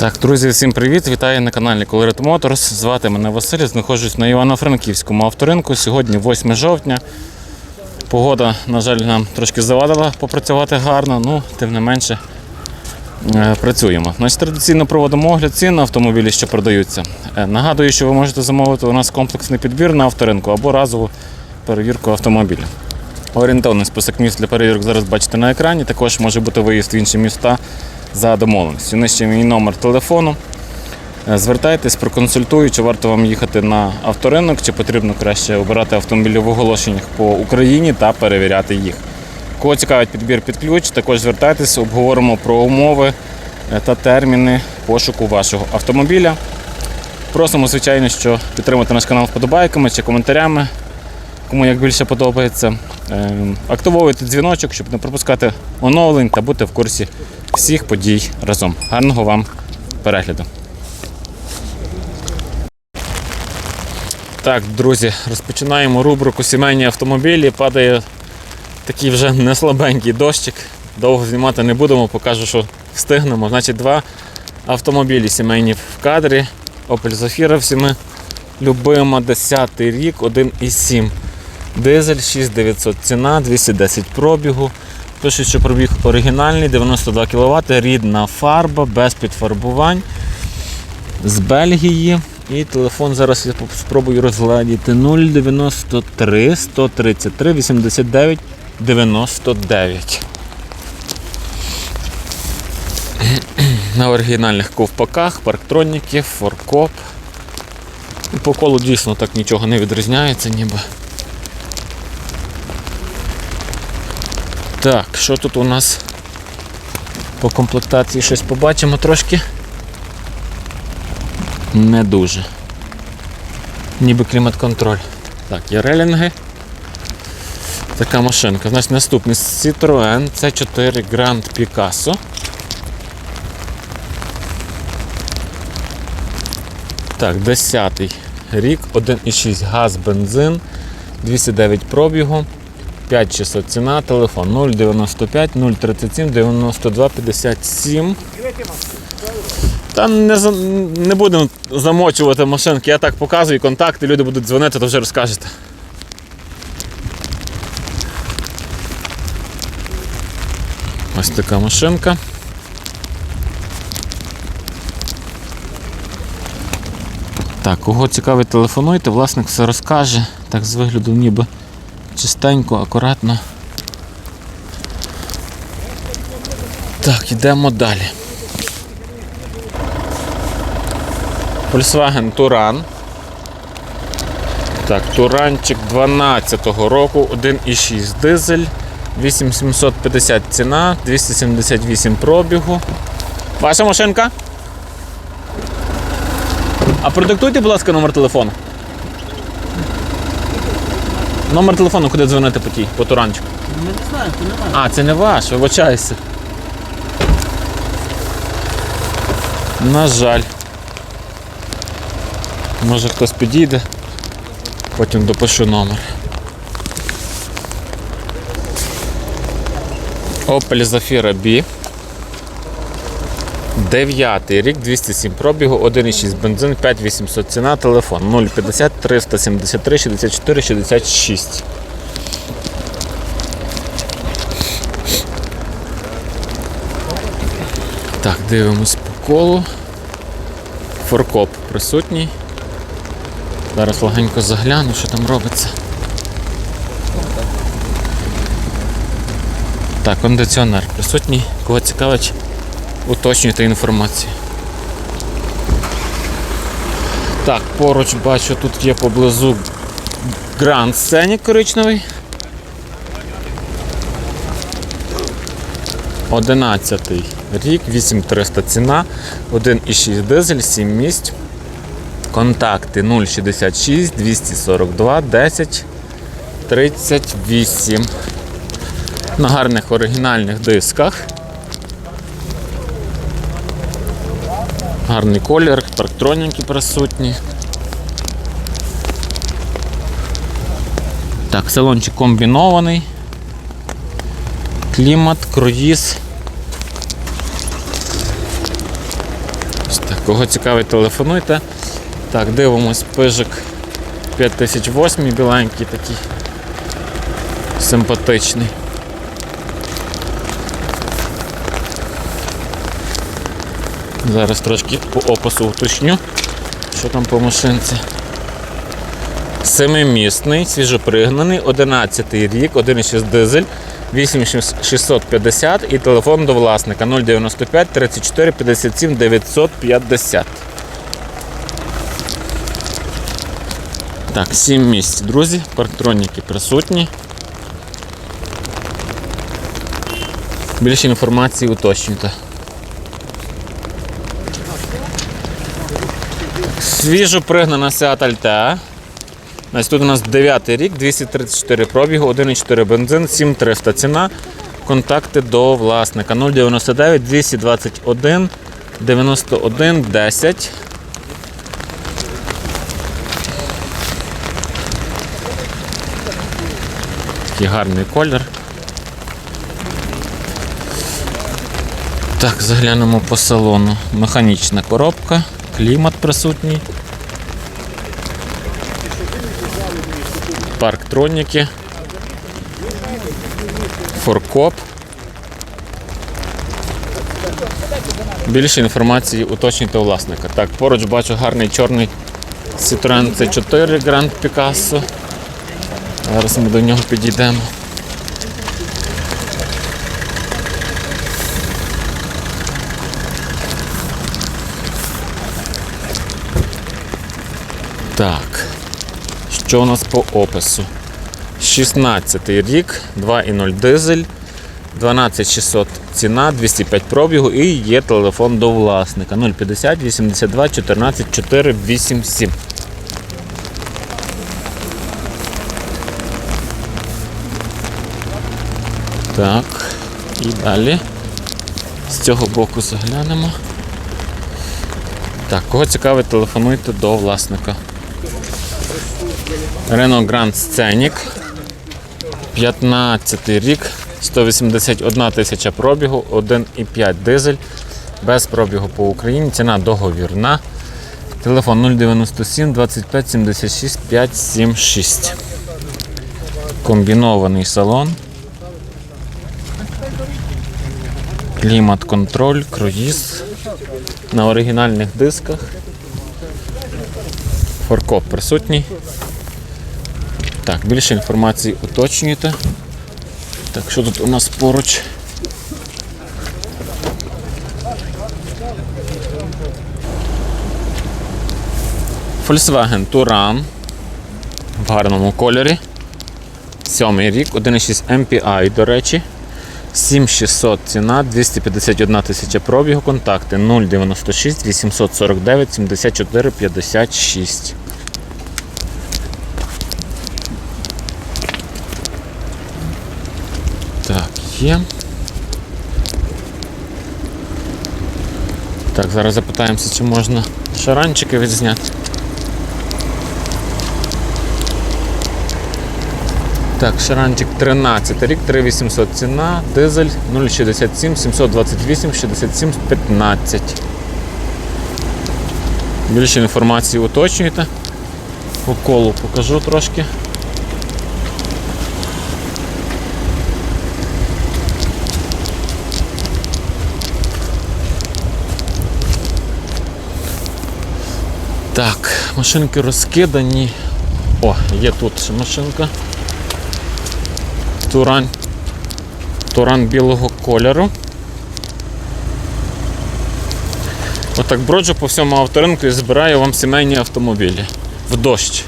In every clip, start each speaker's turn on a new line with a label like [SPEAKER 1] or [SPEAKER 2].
[SPEAKER 1] Так, друзі, всім привіт! Вітаю на каналі Colored Motors. Звати мене Василь, знаходжусь на Івано-Франківському авторинку. Сьогодні 8 жовтня. Погода, на жаль, нам трошки завадила попрацювати гарно, ну, тим не менше е, працюємо. Значить, традиційно проводимо огляд цін на автомобілі, що продаються. Е, Нагадую, що ви можете замовити у нас комплексний підбір на авторинку або разову перевірку автомобіля. Орієнтовний список міст для перевірок зараз бачите на екрані. Також може бути виїзд в інші міста за домовленістю. Нижче мій номер телефону. Е, Звертайтесь, проконсультую, чи варто вам їхати на авторинок, чи потрібно краще обирати автомобілі в оголошеннях по Україні та перевіряти їх. Кого цікавить підбір під ключ, також звертайтесь, обговоримо про умови е, та терміни пошуку вашого автомобіля. Просимо, звичайно, що підтримати наш канал вподобайками чи коментарями, кому як більше подобається. Е, Активовуйте дзвіночок, щоб не пропускати оновлень та бути в курсі всіх подій разом. Гарного вам перегляду. Так, друзі, розпочинаємо рубрику сімейні автомобілі. Падає такий вже не слабенький дощик. Довго знімати не будемо, покажу, що встигнемо. Значить, два автомобілі сімейні в кадрі. Opel Zafira всіми любима, 10 рік, 1,7. Дизель 6900 ціна, 210 пробігу. Пишуть, що пробіг оригінальний, 92 кВт, рідна фарба, без підфарбувань. З Бельгії. І телефон зараз я спробую розгладіти 093 133 89 99. На оригінальних ковпаках, парктроніки, форкоп. По колу дійсно так нічого не відрізняється ніби. Так, що тут у нас по комплектації щось побачимо трошки? Не дуже. Ніби клімат-контроль. Так, є релінги. Така машинка. Значить, наступний Citroën C4 Grand Picasso. Так, 10 рік, 1,6 газ, бензин, 209 пробігу, 5600 ціна, телефон 095 037 92 57. Та не, не будемо замочувати машинки, я так показую контакти, люди будуть дзвонити, то вже розкажете. Ось така машинка. Так, кого цікавить, телефонуйте, власник все розкаже. Так з вигляду ніби чистенько, акуратно. Так, йдемо далі. Volkswagen Туран. Так, Туранчик 12-го року, 1,6 дизель, 8750 ціна, 278 пробігу. Ваша машинка? А продиктуйте, будь ласка, номер телефону. Номер телефону, куди дзвонити по тій, по туранчику.
[SPEAKER 2] Ми не знаємо, то немає.
[SPEAKER 1] А, це не ваш, вибачаюся. На жаль. Може хтось підійде, потім допишу номер. Opel Zafira B. 9 рік, 207 пробігу, 1,6 бензин, 5800 ціна, телефон 050 373 64 66. Так, дивимось по колу. Форкоп присутній. Зараз легенько загляну, що там робиться. Так, кондиціонер присутній. Кого цікавить, уточнюйте інформацію. Так, поруч бачу, тут є поблизу Grand Scenic коричневий. 11 рік, 8300 ціна, 1,6 дизель, 7 місць. Контакти 066 242 10 38. На гарних оригінальних дисках. Гарний колір, парктроніки присутні. Так, салончик комбінований. Клімат, круїз. Так, кого цікавить, телефонуйте. Так, дивимось, пижик 5008, біленький такий. Симпатичний. Зараз трошки по опису уточню, що там по машинці. Семимісний, свіжопригнаний, 11 рік, 1,6 дизель, 8650 і телефон до власника 095 34 57 950. Так, 7 місць, друзі, парктроніки присутні. Більше інформації уточнюйте. Свіжо пригнана Seat Altea. Значить, тут у нас 9 рік, 234 пробігу, 1,4 бензин, 7300 ціна. Контакти до власника 099 221 91 10. Такий гарний колір. Так, заглянемо по салону. Механічна коробка, клімат присутній. Парктроніки. Форкоп. Більше інформації уточнюйте у власника. Так, поруч бачу гарний чорний Citroen C4 Grand Picasso. Зараз ми до нього підійдемо. Так. Що у нас по опису? 16 рік, 2,0 дизель, 12600 ціна, 205 пробігу і є телефон до власника 050 82 14 487. Так, і далі. З цього боку заглянемо. Так, кого цікавить, телефонуйте до власника. Renault Grand Scenic. 15 рік, 181 тисяча пробігу, 1,5 дизель. Без пробігу по Україні. Ціна договірна. Телефон 097 25 76 576. Комбінований салон. Клімат-контроль, круїз на оригінальних дисках. Форкоп присутній. Так, більше інформації уточнюйте. Так, що тут у нас поруч? Volkswagen Touran в гарному кольорі. Сьомий рік, 1,6 MPI, до речі. 7600 ціна, 251 тисяча пробігу, контакти 096 849 74 56. Так, є. Так, зараз запитаємося, чи можна шаранчики відзняти. Так, шаранчик 13 рік, 3800 ціна, дизель 067 728 67 15. Більше інформації уточнюйте. По колу покажу трошки. Так, машинки розкидані. О, є тут ще машинка. Туран. Туран білого кольору. Отак броджу по всьому авторинку і збираю вам сімейні автомобілі в дощ.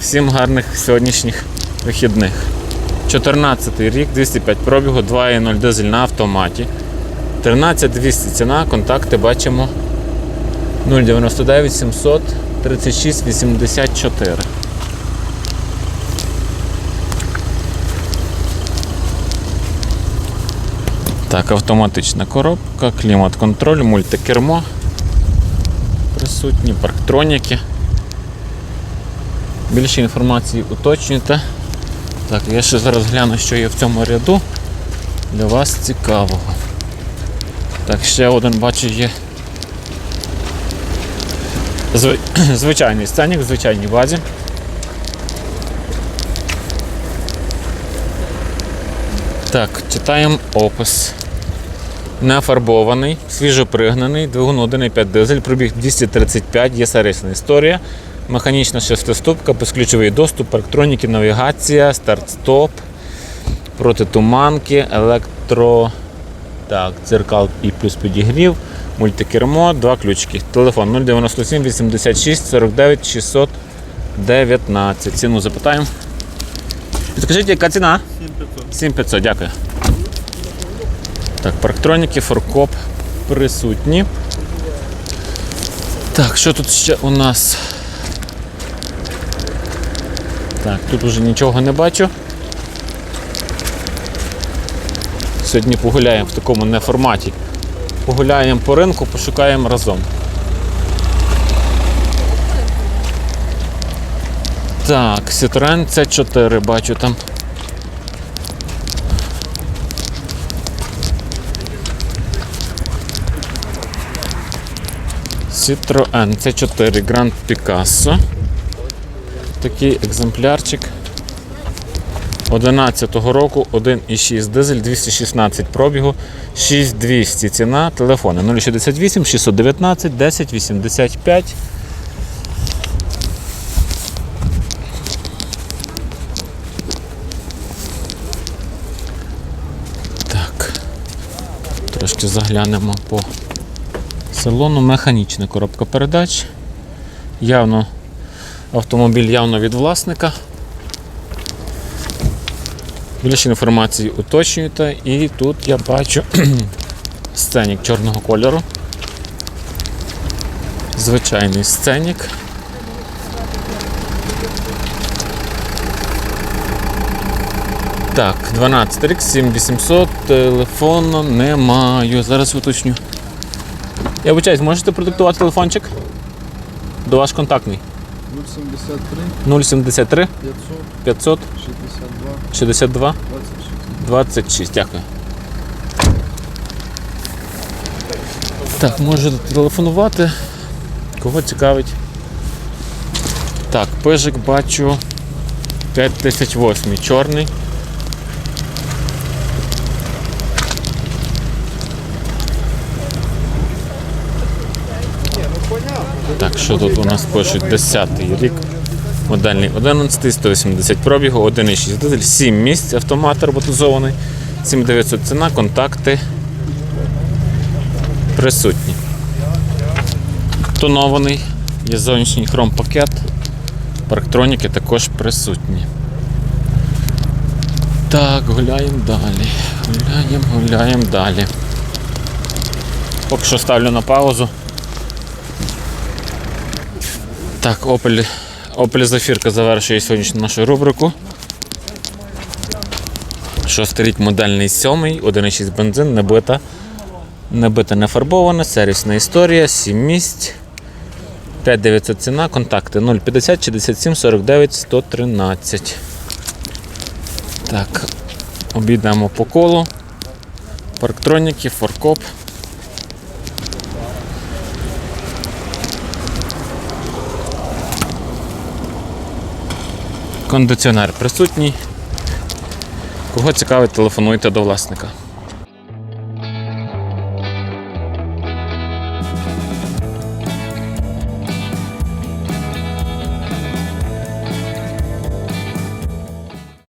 [SPEAKER 1] Всім гарних сьогоднішніх вихідних. 14 рік, 205 пробігу, 2.0 дизель на автоматі. 13200 ціна, контакти бачимо 099 700 36 84. Так, автоматична коробка, клімат-контроль, мультикермо. Присутні, парктроніки. Більше інформації уточнюйте. Так, я ще зараз гляну, що є в цьому ряду. Для вас цікавого. Так, ще один бачу є Звичайний сценік, в звичайній базі. Так, читаємо опис. Нефарбований, свіжопригнаний, двигун 1,5 дизель, пробіг 235, є сервісна історія, механічна шестиступка, безключовий доступ, парктроніки, навігація, старт-стоп, протитуманки, електро. Так, дзеркал і плюс підігрів, мультикермо, два ключики. Телефон 097 86 49 619. Ціну запитаємо. Підкажіть, яка ціна? 7500. 7500, дякую. Так, парктроніки, форкоп присутні. Так, що тут ще у нас? Так, тут уже нічого не бачу. Сьогодні погуляємо в такому не форматі. Погуляємо по ринку, пошукаємо разом. Так, Citroen C4 бачу там. Citroen C4 Grand Picasso. Такий екземплярчик. 11-го року 1,6 дизель, 216 пробігу, 6200 ціна, телефони 068 619 10 85. Так. Трошки заглянемо по салону. Механічна коробка передач. Явно автомобіль явно від власника. Більше інформації уточнюєте. І тут я бачу сценік чорного кольору. Звичайний сценік. Так, 12 рік, 7800, телефону не маю. Зараз уточню. Я вибачаюсь, можете продиктувати телефончик? До ваш контактний.
[SPEAKER 2] 073
[SPEAKER 1] 073
[SPEAKER 2] 500
[SPEAKER 1] 500
[SPEAKER 2] 62
[SPEAKER 1] 62
[SPEAKER 2] 26.
[SPEAKER 1] 26, дякую. Так, можете телефонувати. Кого цікавить? Так, пижик бачу 5008 чорний. Так, що тут у нас пишуть 10-й рік. Модельний 11, 180 пробігу, 1,6 дизель, 7 місць, автомат роботизований, 7900 ціна, контакти присутні. Тонований, є зовнішній хром-пакет, парктроніки також присутні. Так, гуляємо далі. Гуляємо, гуляємо далі. Поки що ставлю на паузу. Так, Opel, Opel Zafirka завершує сьогоднішню нашу рубрику. Шостий рік модельний сьомий, 1,6 бензин, небита. Небита не фарбована, сервісна історія, 7 місць. 5900 ціна, контакти 050 67 49 113. Так, обійдемо по колу. Парктроніки, форкоп. Кондиціонер присутній. Кого цікавить, телефонуйте до власника.